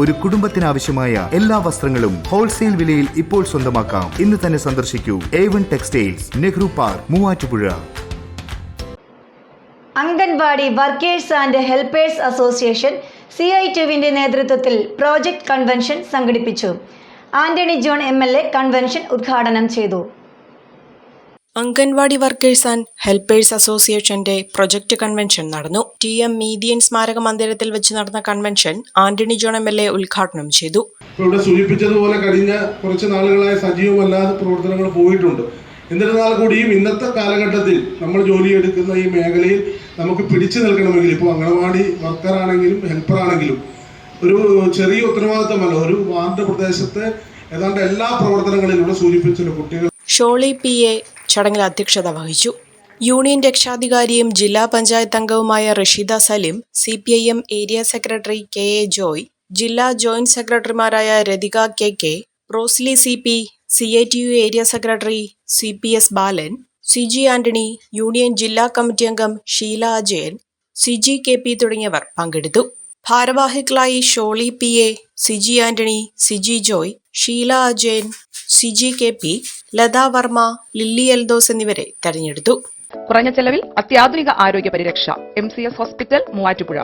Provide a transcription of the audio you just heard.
ഒരു കുടുംബത്തിനാവശ്യമായ എല്ലാ വസ്ത്രങ്ങളും ഹോൾസെയിൽ വിലയിൽ ഇപ്പോൾ സ്വന്തമാക്കാം. ഇന്ന് തന്നെ സന്ദർശിക്കൂ. A one textiles Nehru park Muvattupuzha. Anganwadi workers and helpers association C I ടുവിന്റെ നേതൃത്വത്തിൽ പ്രോജക്ട് കൺവെൻഷൻ സംഘടിപ്പിച്ചു. Antony John M L A convention ഉദ്ഘാടനം ചെയ്തു. അംഗൻവാടി വർക്കേഴ്സ് ആൻഡ് ഹെൽപ്പേഴ്സ് അസോസിയേഷന്റെ പ്രൊജക്ട് കൺവെൻഷൻ നടന്നു. ടി എം മീഡിയൻ സ്മാരക മന്ദിരത്തിൽ വെച്ച് നടന്ന convention Antony John M L A ഉദ്ഘാടനം ചെയ്തു. ഇവിടെ സൂചിപ്പിച്ചതുപോലെ കഴിഞ്ഞ കുറച്ച് നാളുകളായി സജീവമല്ലാതെ പ്രവർത്തനങ്ങൾ പോയിട്ടുണ്ട്. എന്നിരുന്നാൽ കൂടിയും ഇന്നത്തെ കാലഘട്ടത്തിൽ നമ്മൾ ജോലിയെടുക്കുന്ന ഈ മേഖലയിൽ നമുക്ക് പിടിച്ചു നിൽക്കണമെങ്കിൽ ഇപ്പോൾ അംഗനവാടി വർക്കറാണെങ്കിലും ഹെൽപ്പറാണെങ്കിലും ഒരു ചെറിയ ഉത്തരവാദിത്തമല്ല ഒരു വാർഡ് പ്രദേശത്തെ ഏതാണ്ട് എല്ലാ പ്രവർത്തനങ്ങളിലും ഇവിടെ സൂചിപ്പിച്ചല്ലോ കുട്ടികൾ ഷോളി പി എ ചടങ്ങിൽ അധ്യക്ഷത വഹിച്ചു. യൂണിയൻ രക്ഷാധികാരിയും ജില്ലാ പഞ്ചായത്ത് അംഗവുമായ Rasheeda Salim C P I M area secretary K A Joy ജില്ലാ ജോയിന്റ് സെക്രട്ടറിമാരായ Rathika K K Rosly C P C I T U area secretary C P S Balan C G Antony union ജില്ലാ committee അംഗം Sheela Ajayan C G K P തുടങ്ങിയവർ പങ്കെടുത്തു. ഭാരവാഹികളായി Sholy P A Siji Antony Siji Joy Sheela Ajayan Siji K P Latha Varma Lilly Eldhos എന്നിവരെ തെരഞ്ഞെടുത്തു. കുറഞ്ഞ ചെലവിൽ അത്യാധുനിക ആരോഗ്യ പരിരക്ഷ M C S hospital Muvattupuzha.